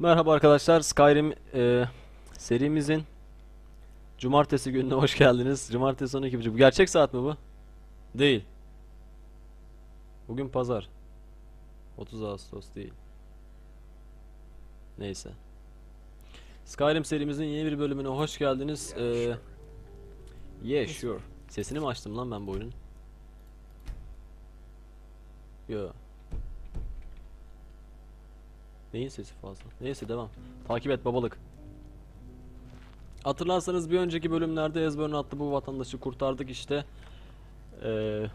Merhaba arkadaşlar, Skyrim e, serimizin Cumartesi gününe hoş geldiniz. Cumartesi 12.30. Bu gerçek saat mi bu? Değil. Bugün pazar. 30 Ağustos değil. Neyse. Skyrim serimizin yeni bir bölümüne hoş geldiniz. E, yeah, sure. Sesini mi açtım lan ben bu oyunun? Yo. Neyin sesi fazla? Neyse devam. Takip et babalık. Hatırlarsanız bir önceki bölümlerde Ezbörn adlı bu vatandaşı kurtardık işte. Ee,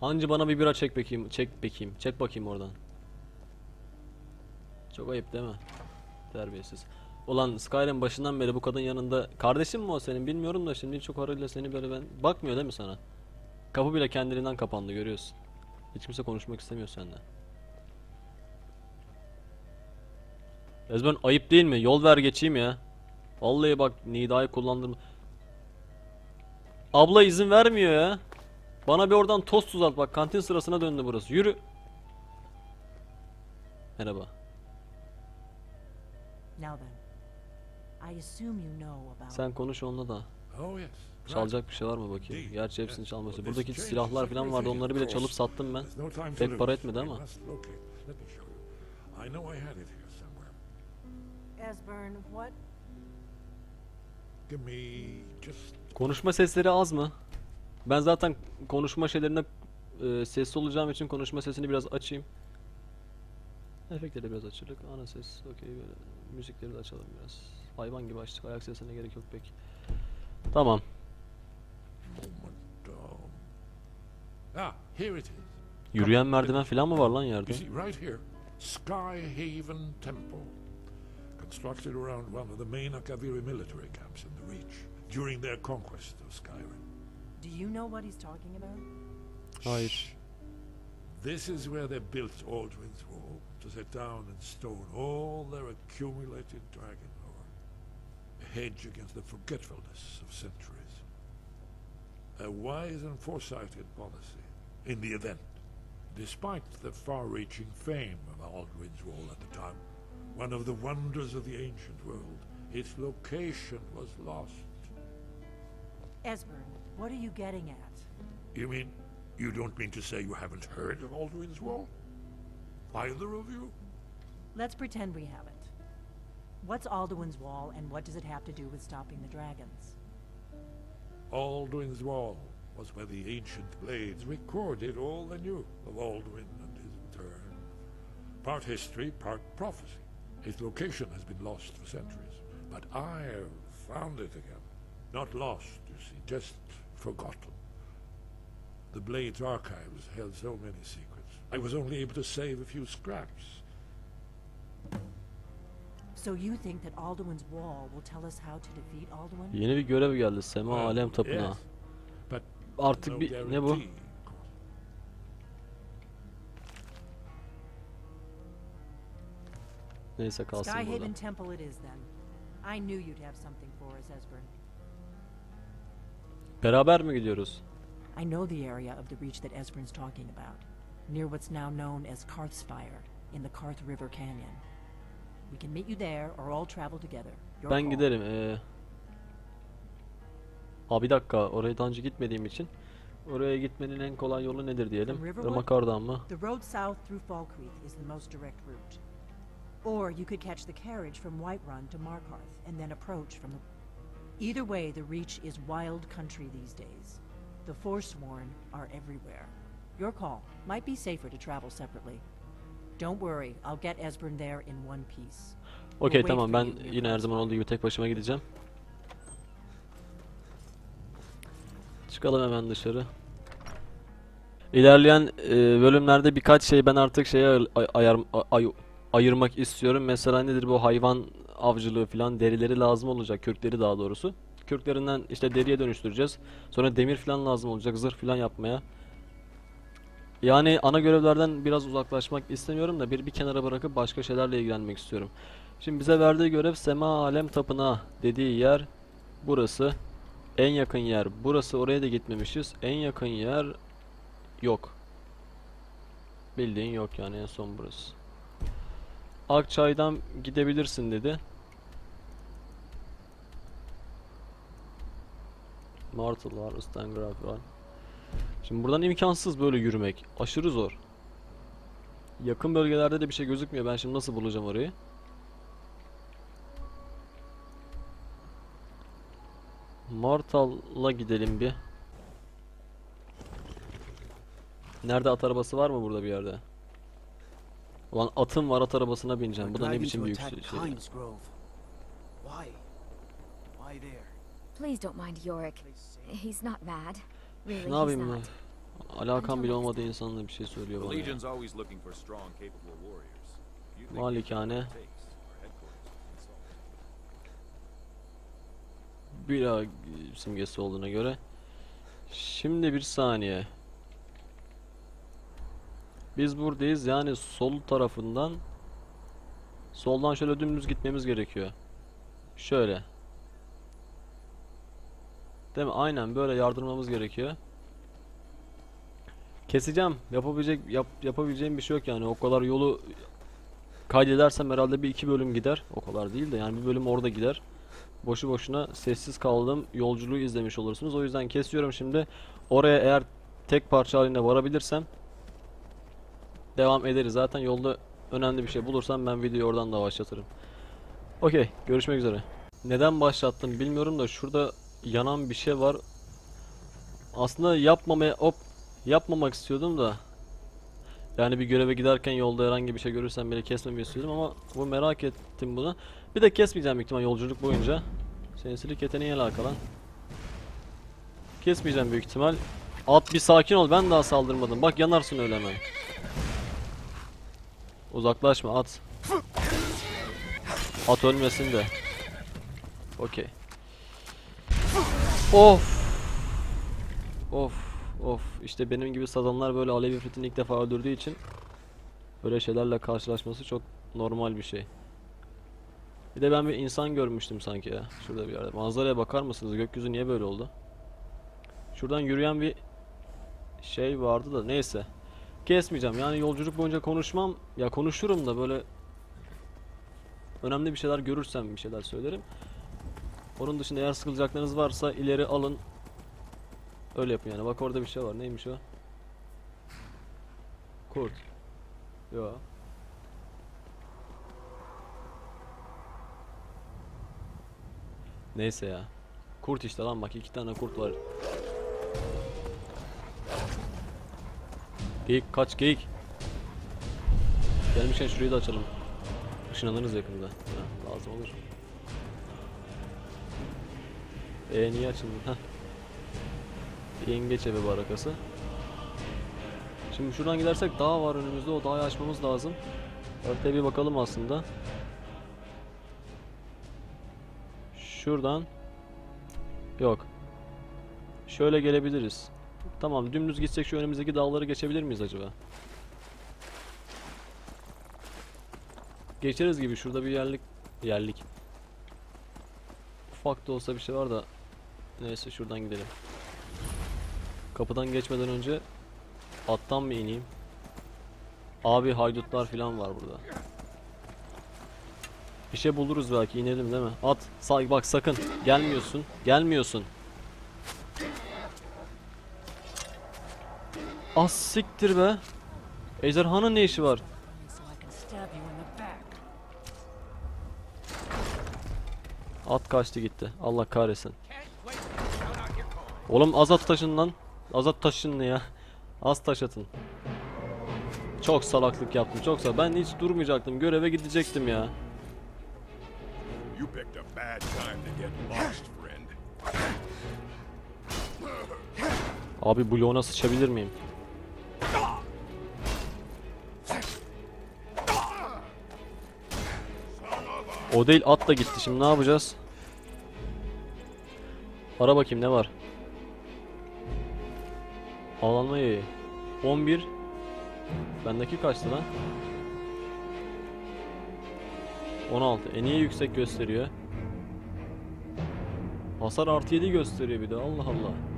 Hancı bana bir bira çek bakayım, çek bakayım, çek bakayım oradan. Çok ayıp değil mi? Terbiyesiz. Ulan Skyrim başından beri bu kadın yanında kardeşin mi o senin bilmiyorum da şimdi çok arayla seni böyle ben bakmıyor değil mi sana? Kapı bile kendiliğinden kapandı görüyorsun. Hiç kimse konuşmak istemiyor seninle. Ezben ayıp değil mi? Yol ver geçeyim ya. Vallahi bak Nida'yı kullandırma. Abla izin vermiyor ya. Bana bir oradan tost uzat bak kantin sırasına döndü burası. Yürü. Merhaba. Sen konuş onunla da. Oh. Çalacak bir şey var mı bakayım? Gerçi hepsini çalması. Buradaki silahlar falan vardı. Onları bile çalıp sattım ben. Pek para etmedi ama. Esbern, what? Give me just Konuşma sesleri az mı? Ben zaten konuşma şeylerine e, sesli olacağım için konuşma sesini biraz açayım. Efektleri biraz açılık. Ana ses okey böyle. Müzikleri de açalım biraz. Hayvan gibi açtık. Ayak sesine gerek yok pek. Tamam. moment. Um, ah, here it is. Yürüyen merdiven falan mı var lan yerde? You see, right here, Skyhaven Temple, constructed around one of the main Akaviri military camps in the Reach during their conquest of Skyrim. Do you know what he's talking about? Hayır. This is where they built Aldrin's Wall to set down in stone all their accumulated dragon lore, a hedge against the forgetfulness of centuries. A wise and foresighted policy in the event, despite the far-reaching fame of Aldrin's Wall at the time, one of the wonders of the ancient world, its location was lost. Esbern, what are you getting at? You mean you don't mean to say you haven't heard of Aldrin's Wall? Either of you? Let's pretend we haven't. What's Alduin's Wall, and what does it have to do with stopping the dragons? Alduin's Wall was where the ancient blades recorded all they knew of Alduin and his return. Part history, part prophecy. Its location has been lost for centuries, but I have found it again. Not lost, you see, just forgotten. The Blades archives held so many secrets. I was only able to save a few scraps. So you think that Alduin's Wall will tell us how to defeat Alduin? Yeni bir görev geldi. Sema Well, Alem Tapınağı. yes, but Artık no bir ne bu? guarantee, Neyse kalsın burada. Skyhaven Temple it is then. I knew you'd have something for us, Esbern. Beraber mi gidiyoruz? I know the area of the reach that Esbern's talking about, near what's now known as Karthspire, in the Karth River Canyon. We can meet you there, or all travel together. Your Ben call. giderim. Ee... Aa bir dakika oraya daha önce gitmediğim için oraya gitmenin en kolay yolu nedir diyelim. Riverwood? Irmak oradan mı? The road south through Fall Creek is the most direct route. Or you could catch the carriage from Whiterun to Markarth and then approach from the. Either way, the Reach is wild country these days. The Forsworn are everywhere. Your call. Might be safer to travel separately. Don't worry, I'll get Esbern there in one piece. Okey tamam ben yine her zaman olduğu gibi tek başıma gideceğim. Çıkalım hemen dışarı. İlerleyen e, bölümlerde birkaç şey ben artık şeye ay- ay- ayar- ay- ayırmak istiyorum. Mesela nedir bu hayvan avcılığı falan derileri lazım olacak. Kürkleri daha doğrusu. Kürklerinden işte deriye dönüştüreceğiz. Sonra demir falan lazım olacak. Zırh falan yapmaya. Yani ana görevlerden biraz uzaklaşmak istemiyorum da bir bir kenara bırakıp başka şeylerle ilgilenmek istiyorum. Şimdi bize verdiği görev Sema Alem Tapınağı dediği yer burası. En yakın yer burası. Oraya da gitmemişiz. En yakın yer yok. Bildiğin yok yani en son burası. Akçay'dan gidebilirsin dedi. Martel var, Stangraf var. Şimdi buradan imkansız böyle yürümek. Aşırı zor. Yakın bölgelerde de bir şey gözükmüyor. Ben şimdi nasıl bulacağım orayı? Martal'a gidelim bir. Nerede at arabası var mı burada bir yerde? Ulan atım var at arabasına bineceğim. Bu da ne biçim büyük şey? Please don't mind Yorick. He's not mad. Really, Ne yapayım ben? Alakam bile olmadığı insanla bir şey söylüyor bana ya. Malikane. Bira simgesi olduğuna göre. Şimdi bir saniye. Biz buradayız yani sol tarafından soldan şöyle dümdüz gitmemiz gerekiyor. Şöyle. Değil mi? Aynen böyle yardırmamız gerekiyor. Keseceğim. Yapabilecek yap, yapabileceğim bir şey yok yani. O kadar yolu kaydedersem herhalde bir iki bölüm gider. O kadar değil de yani bir bölüm orada gider boşu boşuna sessiz kaldığım yolculuğu izlemiş olursunuz. O yüzden kesiyorum şimdi. Oraya eğer tek parça halinde varabilirsem devam ederiz. Zaten yolda önemli bir şey bulursam ben videoyu oradan da başlatırım. Okey, görüşmek üzere. Neden başlattım bilmiyorum da şurada yanan bir şey var. Aslında yapmamaya hop yapmamak istiyordum da yani bir göreve giderken yolda herhangi bir şey görürsem bile kesmemeyi istiyordum ama bu merak ettim bunu. Bir de kesmeyeceğim büyük ihtimal yolculuk boyunca. Sinsilik yeteneği alakalı. Kesmeyeceğim büyük ihtimal. At bir sakin ol ben daha saldırmadım. Bak yanarsın öyle hemen. Uzaklaşma at. At ölmesin de. Okey. Of. Of. Of. İşte benim gibi sazanlar böyle Alev İfrit'ini ilk defa öldürdüğü için böyle şeylerle karşılaşması çok normal bir şey. Bir de ben bir insan görmüştüm sanki ya. Şurada bir yerde. Manzaraya bakar mısınız? Gökyüzü niye böyle oldu? Şuradan yürüyen bir şey vardı da neyse. Kesmeyeceğim. Yani yolculuk boyunca konuşmam. Ya konuşurum da böyle önemli bir şeyler görürsem bir şeyler söylerim. Onun dışında eğer sıkılacaklarınız varsa ileri alın. Öyle yapın yani. Bak orada bir şey var. Neymiş o? Kurt. Yo. Neyse ya. Kurt işte lan bak iki tane kurt var. Geyik kaç geyik. Gelmişken şurayı da açalım. Işınlanırız yakında. Ha, lazım olur. E niye açıldı? Heh. Yengeç evi barakası. Şimdi şuradan gidersek dağ var önümüzde. O dağı açmamız lazım. Haritaya bir bakalım aslında. Şuradan Yok. Şöyle gelebiliriz. Tamam dümdüz gitsek şu önümüzdeki dağları geçebilir miyiz acaba? Geçeriz gibi şurada bir yerlik yerlik. Ufak da olsa bir şey var da neyse şuradan gidelim. Kapıdan geçmeden önce attan mı ineyim? Abi haydutlar falan var burada. Bir şey buluruz belki inelim değil mi? At. Sağ bak sakın. Gelmiyorsun. Gelmiyorsun. Az siktir be. Ejderhanın ne işi var? At kaçtı gitti. Allah kahretsin. Oğlum az at taşın lan. Az at taşın ne ya? Az taş atın. Çok salaklık yaptım. Çok sal. Ben hiç durmayacaktım. Göreve gidecektim ya. Abi bloğuna sıçabilir miyim? O değil at da gitti. Şimdi ne yapacağız? Ara bakayım ne var? Alanma yayı. 11 Bendeki kaçtı lan? 16. E niye yüksek gösteriyor? Hasar artı 7 gösteriyor bir de. Allah Allah.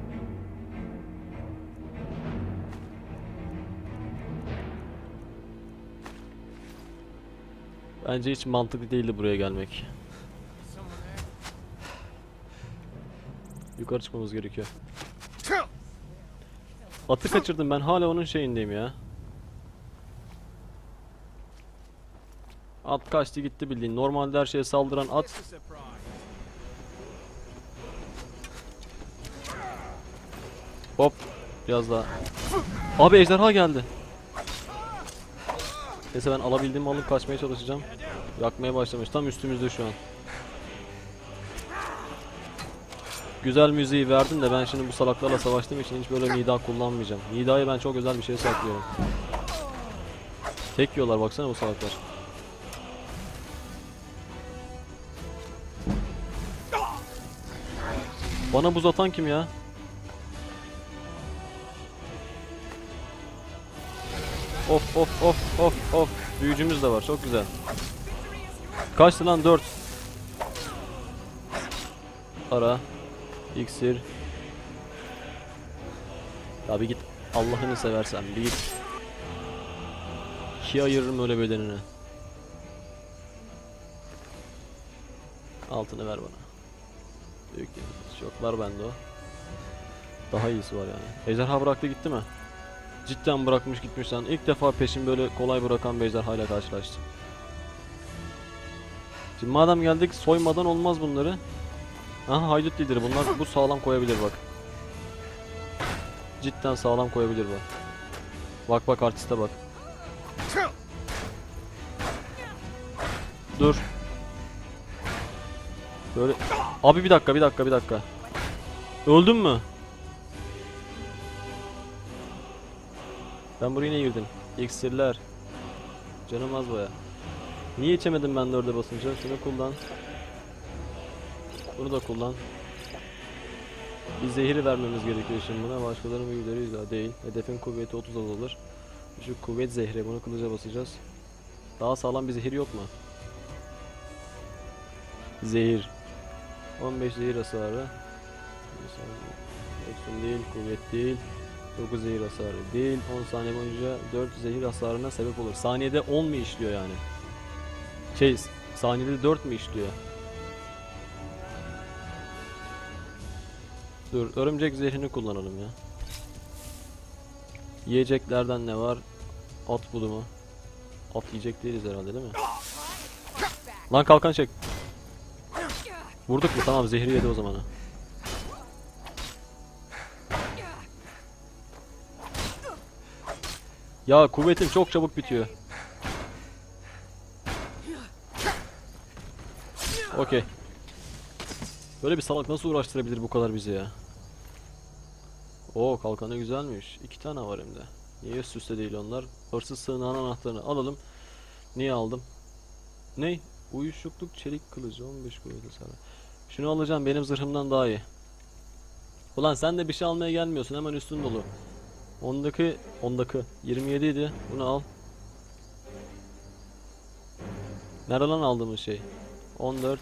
Bence hiç mantıklı değildi buraya gelmek. Yukarı çıkmamız gerekiyor. Atı kaçırdım ben hala onun şeyindeyim ya. At kaçtı gitti bildiğin. Normalde her şeye saldıran at. Hop. Biraz daha. Abi ejderha geldi. Neyse ben alabildiğimi alıp kaçmaya çalışacağım. Yakmaya başlamış. Tam üstümüzde şu an. Güzel müziği verdin de ben şimdi bu salaklarla savaştığım için hiç böyle nida kullanmayacağım. Nida'yı ben çok özel bir şeye saklıyorum. Tek yiyorlar baksana bu salaklar. Bana buz atan kim ya? Of of of of of. Büyücümüz de var çok güzel. Kaçtı lan 4. Ara. İksir. Ya bir git. Allah'ını seversen bir git. İkiye ayırırım öyle bedenini. Altını ver bana. Büyük yıldız. Şoklar bende o. Daha iyisi var yani. Ejderha bıraktı gitti mi? Cidden bırakmış gitmiş lan. İlk defa peşin böyle kolay bırakan bir ejderhayla karşılaştım. Şimdi madem geldik soymadan olmaz bunları. Aha haydut lideri bunlar bu sağlam koyabilir bak. Cidden sağlam koyabilir bu. Bak bak artiste bak. Dur. Böyle Abi bir dakika bir dakika bir dakika. Öldün mü? Ben buraya niye girdim? İksirler. Canım az baya. Niye içemedim ben dörde basınca? Şunu kullan. Bunu da kullan. Bir zehri vermemiz gerekiyor şimdi buna. Başkalarının büyüleri yüzde değil. Hedefin kuvveti 30 azalır. Şu kuvvet zehri. Bunu kılıca basacağız. Daha sağlam bir zehir yok mu? Zehir. 15 zehir hasarı. Efsun değil, kuvvet değil. 9 zehir hasarı değil. 10 saniye boyunca 4 zehir hasarına sebep olur. Saniyede 10 mu işliyor yani? Şey, saniyede 4 mü işliyor? Dur, örümcek zehrini kullanalım ya. Yiyeceklerden ne var? At bulu mu? At yiyecek değiliz herhalde değil mi? Lan kalkan çek. Vurduk mu? Tamam zehri yedi o zaman. ha. Ya kuvvetim çok çabuk bitiyor. Okey. Böyle bir salak nasıl uğraştırabilir bu kadar bizi ya? Oo kalkanı güzelmiş. İki tane var hem. Niye üst üste değil onlar? Hırsız sığınağın anahtarını alalım. Niye aldım? Ne? Uyuşukluk çelik kılıcı 15 kuvvet hasarı. Şunu alacağım benim zırhımdan daha iyi. Ulan sen de bir şey almaya gelmiyorsun hemen üstün dolu. Ondaki, ondaki 27 idi. Bunu al. Nerede lan aldığımız şey? 14.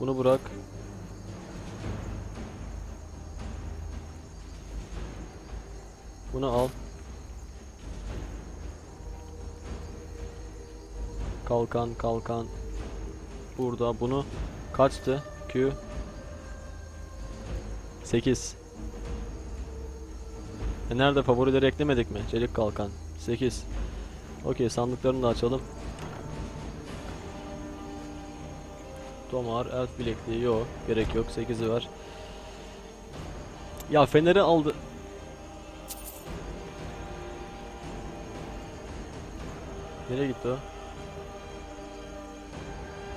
Bunu bırak. Bunu al. Kalkan, kalkan. Burada bunu kaçtı? Q 8 e nerede? Favorileri eklemedik mi? Çelik kalkan. 8 Okey sandıklarını da açalım. Tomar, elf bilekliği yok. Gerek yok. 8'i var Ya feneri aldı. Nereye gitti o?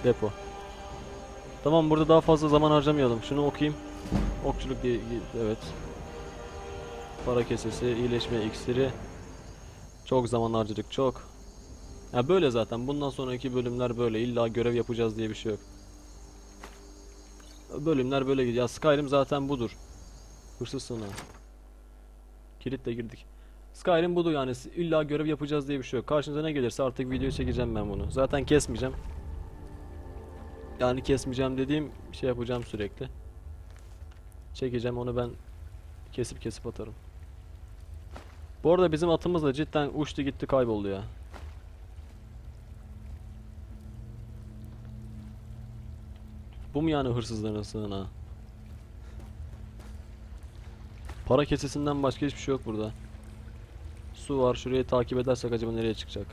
Depo. Tamam burada daha fazla zaman harcamayalım. Şunu okuyayım. Okçuluk diye evet Para kesesi, iyileşme iksiri. Çok zaman harcadık, çok. Ya böyle zaten. Bundan sonraki bölümler böyle. İlla görev yapacağız diye bir şey yok. Bölümler böyle gidiyor. Skyrim zaten budur. Hırsız sığınağı. Kilitle girdik. Skyrim budur yani. İlla görev yapacağız diye bir şey yok. Karşınıza ne gelirse artık video çekeceğim ben bunu. Zaten kesmeyeceğim. Yani kesmeyeceğim dediğim şey yapacağım sürekli. Çekeceğim onu ben kesip kesip atarım. Bu arada bizim atımız da cidden uçtu gitti kayboldu ya. Bu mu yani hırsızların sığınağı? Para kesesinden başka hiçbir şey yok burada. Su var. Şurayı takip edersek acaba nereye çıkacak?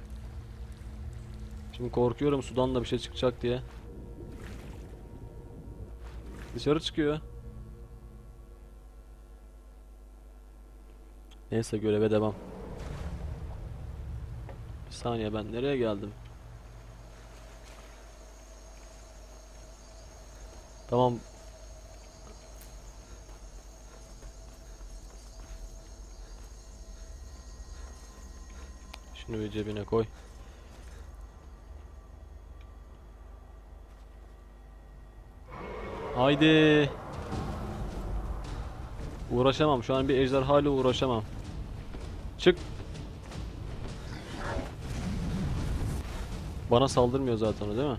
Şimdi korkuyorum sudan da bir şey çıkacak diye. Dışarı çıkıyor. Neyse göreve devam. Bir saniye ben nereye geldim? Tamam. Şunu bir cebine koy. Haydi. Uğraşamam. Şu an bir ejderha ile uğraşamam. Çık. Bana saldırmıyor zaten o değil mi?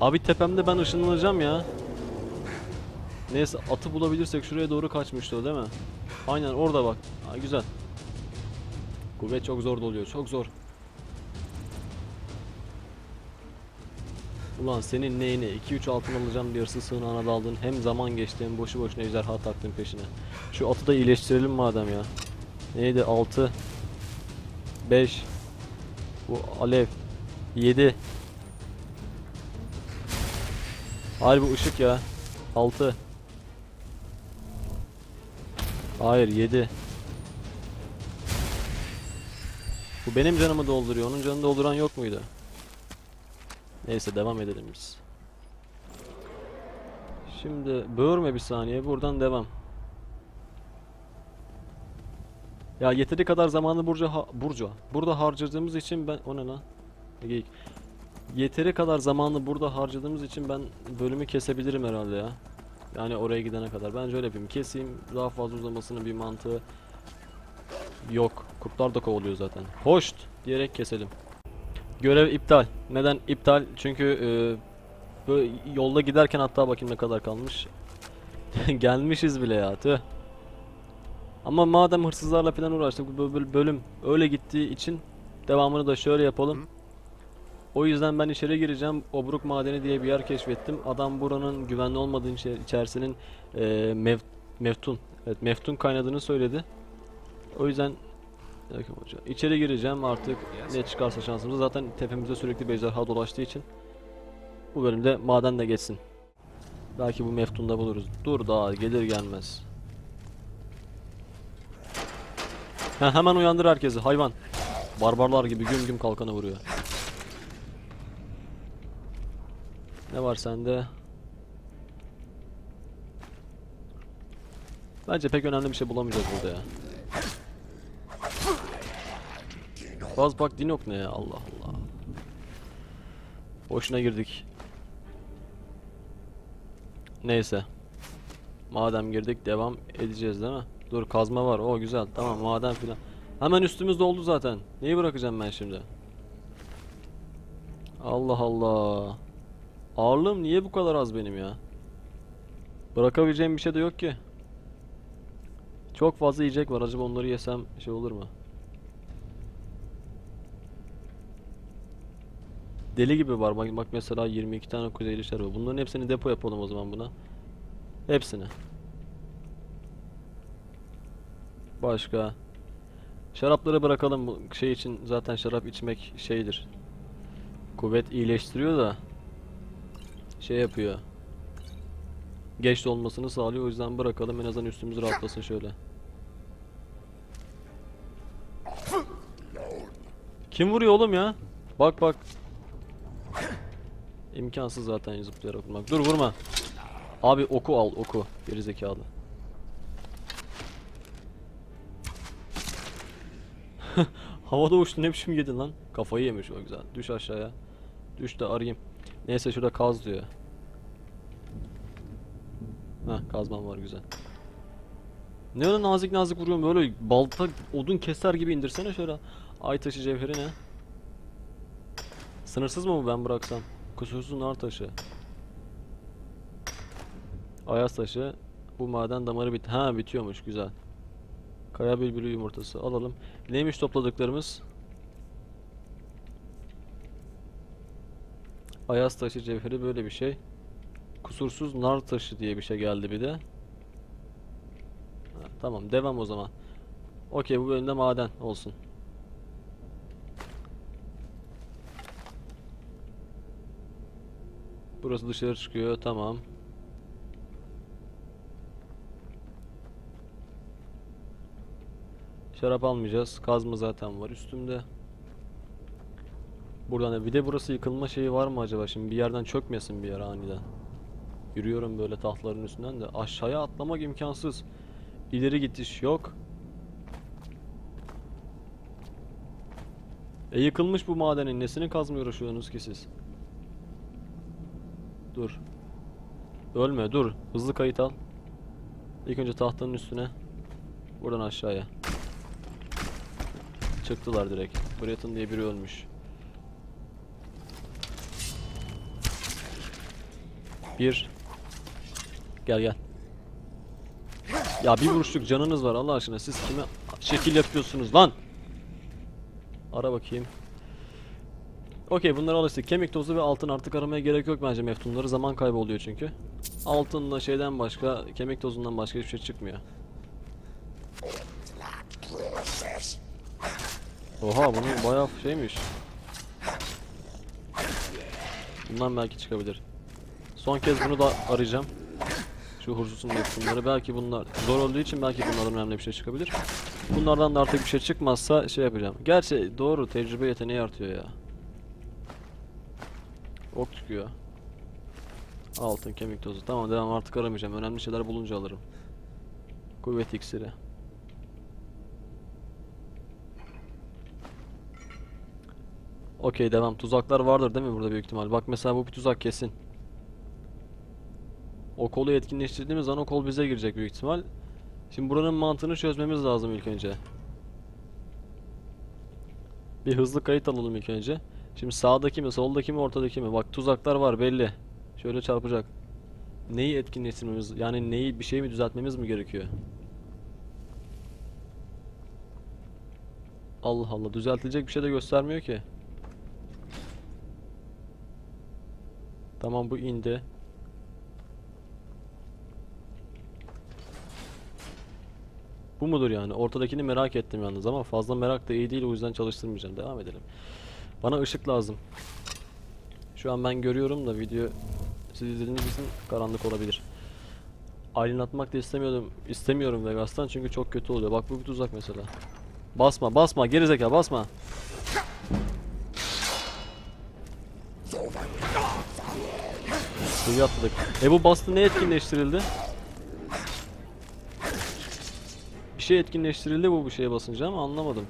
Abi tepemde ben ışınlanacağım ya. Neyse atı bulabilirsek şuraya doğru kaçmıştı o değil mi? Aynen orada bak. Ha, güzel. Kuvvet çok zor doluyor. Çok zor. Ulan senin neyine 2-3 altın alacağım diye hırsız sığınağına daldın. Hem zaman geçti hem boşu boşuna ejderha taktın peşine. Şu atı da iyileştirelim madem ya. Neydi 6 5 Bu alev 7 Hayır bu ışık ya 6 Hayır 7 Bu benim canımı dolduruyor. Onun canını dolduran yok muydu? Neyse devam edelim biz. Şimdi böğürme bir saniye. Buradan devam. Ya yeteri kadar zamanı Burcu ha Burcu. Burada harcadığımız için ben o ne lan? Geyik. Yeteri kadar zamanı burada harcadığımız için ben bölümü kesebilirim herhalde ya. Yani oraya gidene kadar. Bence öyle yapayım. Keseyim. Daha fazla uzamasının bir mantığı yok. Kurtlar da kovalıyor zaten. Hoşt diyerek keselim. Görev iptal. Neden iptal? Çünkü e, böyle yolda giderken hatta bakayım ne kadar kalmış. Gelmişiz bile ya tüh. Ama madem hırsızlarla falan uğraştık bu böl- bölüm öyle gittiği için devamını da şöyle yapalım. O yüzden ben içeri gireceğim. Obruk Madeni diye bir yer keşfettim. Adam buranın güvenli olmadığı içe- içerisinin e, mev- meftun. Evet meftun kaynadığını söyledi. O yüzden dakika hocam. İçeri gireceğim artık ne çıkarsa şansımız. Zaten tepemizde sürekli bir ejderha dolaştığı için bu bölümde maden de geçsin. Belki bu meftunda buluruz. Dur daha gelir gelmez. Ha, hemen uyandır herkesi hayvan. Barbarlar gibi güm güm kalkanı vuruyor. Ne var sende? Bence pek önemli bir şey bulamayacağız burada ya. Baz bak dinok ne ya Allah Allah. Boşuna girdik. Neyse. Madem girdik devam edeceğiz değil mi? Dur kazma var. O güzel. Tamam maden filan. Hemen üstümüzde oldu zaten. Neyi bırakacağım ben şimdi? Allah Allah. Ağırlığım niye bu kadar az benim ya? Bırakabileceğim bir şey de yok ki. Çok fazla yiyecek var. Acaba onları yesem şey olur mu? Deli gibi var. Bak, bak mesela 22 tane kuzeyli şarabı. Bunların hepsini depo yapalım o zaman buna. Hepsini. Başka. Şarapları bırakalım şey için zaten şarap içmek şeydir. Kuvvet iyileştiriyor da şey yapıyor. Geç olmasını sağlıyor. O yüzden bırakalım en azından üstümüz rahatlasın şöyle. Kim vuruyor oğlum ya? Bak bak. İmkansız zaten zıplayarak vurmak. Dur vurma. Abi oku al oku. Geri zekalı. Havada uçtu ne biçim yedin lan? Kafayı yemiş o güzel. Düş aşağıya. Düş de arayayım. Neyse şurada kaz diyor. Heh kazmam var güzel. Ne öyle nazik nazik vuruyorum böyle balta odun keser gibi indirsene şöyle. Ay taşı cevheri ne? Sınırsız mı bu ben bıraksam? Kusursuz nar taşı. Ayaz taşı. Bu maden damarı bit. Ha bitiyormuş güzel. Kaya bülbülü yumurtası alalım. Neymiş topladıklarımız? Ayaz taşı cevheri böyle bir şey. Kusursuz nar taşı diye bir şey geldi bir de. Ha, tamam devam o zaman. Okey bu bölümde maden olsun. Burası dışarı çıkıyor tamam. Şarap almayacağız. Kazma zaten var üstümde. Buradan da bir de burası yıkılma şeyi var mı acaba? Şimdi bir yerden çökmesin bir yer aniden. Yürüyorum böyle tahtların üstünden de aşağıya atlamak imkansız. İleri gidiş yok. E yıkılmış bu madenin nesini kazmaya uğraşıyorsunuz ki siz? Dur. Ölme dur. Hızlı kayıt al. İlk önce tahtanın üstüne. Buradan aşağıya. Çıktılar direkt. Breton diye biri ölmüş. Bir. Gel gel. Ya bir vuruşluk canınız var Allah aşkına siz kime şekil yapıyorsunuz lan? Ara bakayım. Okey bunları alıştık. Kemik tozu ve altın artık aramaya gerek yok bence meftunları. Zaman kaybı oluyor çünkü. Altınla şeyden başka, kemik tozundan başka hiçbir şey çıkmıyor. Oha bunun bayağı şeymiş. Bundan belki çıkabilir. Son kez bunu da arayacağım. Şu hursusun meftunları. Belki bunlar zor olduğu için belki bunlardan önemli bir şey çıkabilir. Bunlardan da artık bir şey çıkmazsa şey yapacağım. Gerçi doğru tecrübe yeteneği artıyor ya. Ok çıkıyor. Altın kemik tozu. Tamam devam artık aramayacağım. Önemli şeyler bulunca alırım. Kuvvet iksiri. Okey devam. Tuzaklar vardır değil mi burada büyük ihtimal? Bak mesela bu bir tuzak kesin. O kolu etkinleştirdiğimiz zaman o kol bize girecek büyük ihtimal. Şimdi buranın mantığını çözmemiz lazım ilk önce. Bir hızlı kayıt alalım ilk önce. Şimdi sağdaki mi, soldaki mi, ortadaki mi? Bak tuzaklar var belli. Şöyle çarpacak. Neyi etkinleştirmemiz, yani neyi bir şey mi düzeltmemiz mi gerekiyor? Allah Allah düzeltilecek bir şey de göstermiyor ki. Tamam bu indi. Bu mudur yani? Ortadakini merak ettim yalnız ama fazla merak da iyi değil o yüzden çalıştırmayacağım. Devam edelim. Bana ışık lazım. Şu an ben görüyorum da video siz izlediğiniz için karanlık olabilir. Aydınlatmak da istemiyordum. istemiyorum Vegas'tan çünkü çok kötü oluyor. Bak bu bir tuzak mesela. Basma basma gerizekalı basma. Suyu atladık. E bu bastı ne etkinleştirildi? Bir şey etkinleştirildi bu bu şeye basınca ama anlamadım.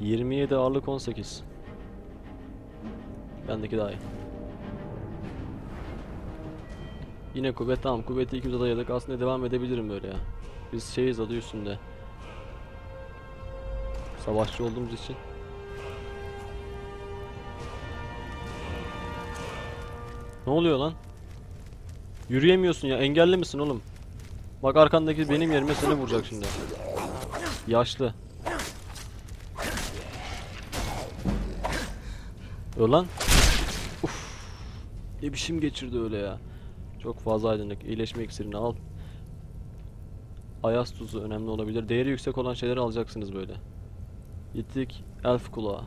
27 ağırlık 18. Bendeki daha iyi. Yine kuvvet tamam kuvveti 200'e dayadık aslında devam edebilirim böyle ya. Biz şeyiz adı üstünde. Savaşçı olduğumuz için. Ne oluyor lan? Yürüyemiyorsun ya engelli misin oğlum? Bak arkandaki benim yerime seni vuracak şimdi. Yaşlı. Öl lan. Uf. Ne biçim geçirdi öyle ya. Çok fazla aydınlık. İyileşme iksirini al. Ayaz tuzu önemli olabilir. Değeri yüksek olan şeyleri alacaksınız böyle. Gittik. Elf kulağı.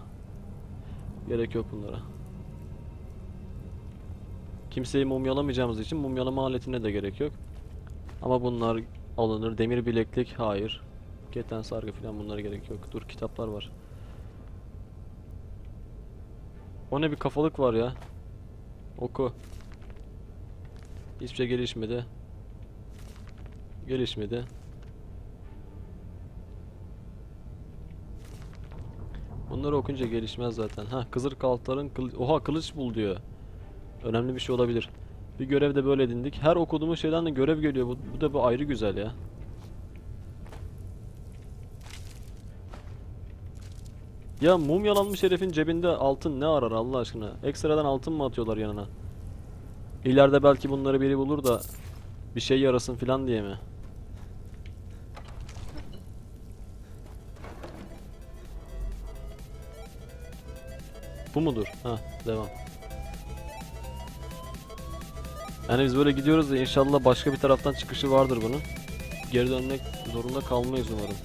Gerek yok bunlara. Kimseyi mumyalamayacağımız için mumyalama aletine de gerek yok. Ama bunlar alınır. Demir bileklik hayır. Keten sargı falan bunlara gerek yok. Dur kitaplar var. O ne bir kafalık var ya. Oku. Hiçbir şey gelişmedi. Gelişmedi. Bunları okunca gelişmez zaten. Ha Kızır Kaltların kılı Oha kılıç bul diyor. Önemli bir şey olabilir. Bir görev de böyle edindik. Her okuduğumuz şeyden de görev geliyor. Bu, bu da bu ayrı güzel ya. Ya mum yalanmış herifin cebinde altın ne arar Allah aşkına? Ekstradan altın mı atıyorlar yanına? İleride belki bunları biri bulur da bir şey yarasın filan diye mi? Bu mudur? Ha, devam. Yani biz böyle gidiyoruz da inşallah başka bir taraftan çıkışı vardır bunun. Geri dönmek zorunda kalmayız umarım.